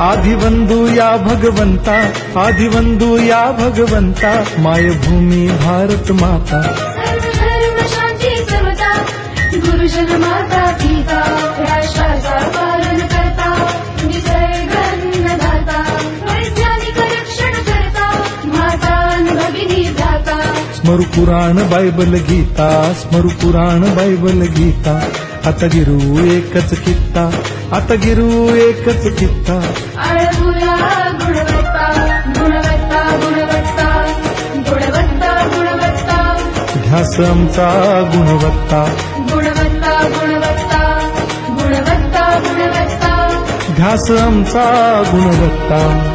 आदिवंदू या भगवंता आदिवंदू या भगवंता मायभूमी भारत माता. सर्वधर्म शांती समता गुरुजन माता पिता राष्ट्राचा पालन करता निसर्ग अन्नदाता वैज्ञानिक रक्षण करता माता अन् भगिनी भ्राता. स्मरु पुराण बायबल गीता स्मरु पुराण बायबल गीता. आता गिरू एकच कित्ता आता गिरू एकच कित्ता. आळमुया गुणवत्ता गुणवत्ता गुणवत्ता गुणवत्ता गुणवत्ता. ध्यास आमचा गुणवत्ता. गुणवत्ता गुणवत्ता गुणवत्ता गुणवत्ता. ध्यास आमचा गुणवत्ता.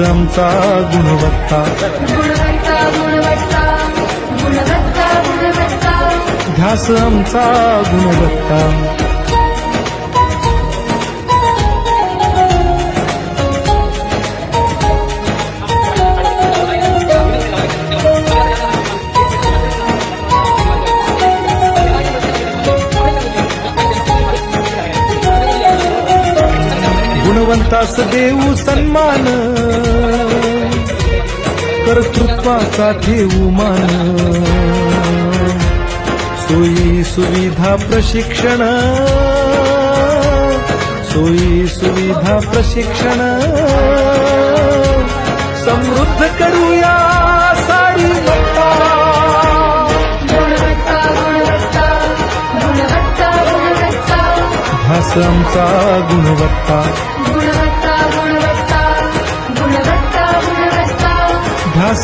आमचा गुणवत्ता गुणवत्ता. गुणवत्ता ध्यास आमचा गुणवत्ता. गुणवंतास देऊ सन्मान. कर्तृत्वाचा ठेवू मान. सोयी सुविधा प्रशिक्षण. सोयी सुविधा प्रशिक्षण. समृद्ध करूया साडी गुणवत्ता आमचा गुणवत्ता गुणवत्ता.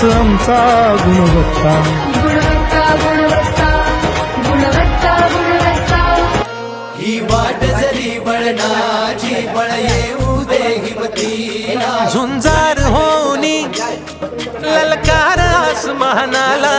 आमचा गुणवत्ता. गुणवत्ता गुणवत्ता गुणवत्ता गुणवत्ता ही वाट जरी बळणाची बळ येऊ दे झुंजार होनी ललकार आसमानाला.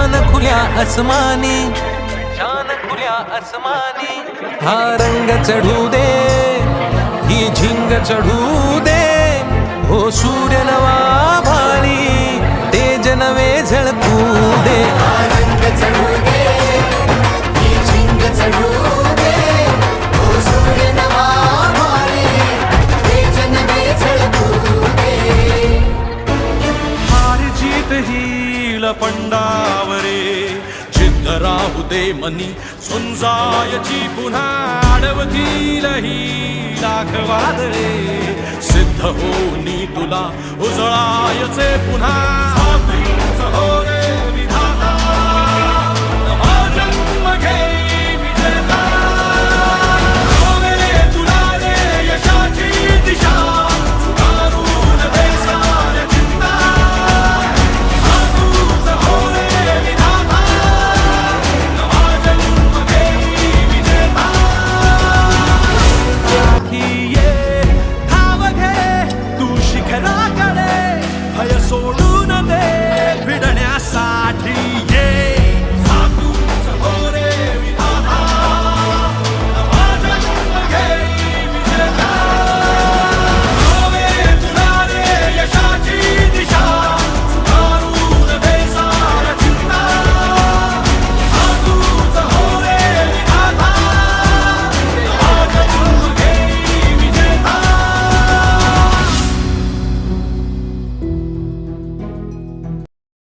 छान खुल्या आसमानी. शान खुल्या आसमानी. हा रंग चढू दे ही झिंग चढू दे. हो सूर ते मनी. सुंजायची पुन्हा अडवतीलही लाख वादळे सिद्ध होनी तुला उजळायचे पुन्हा.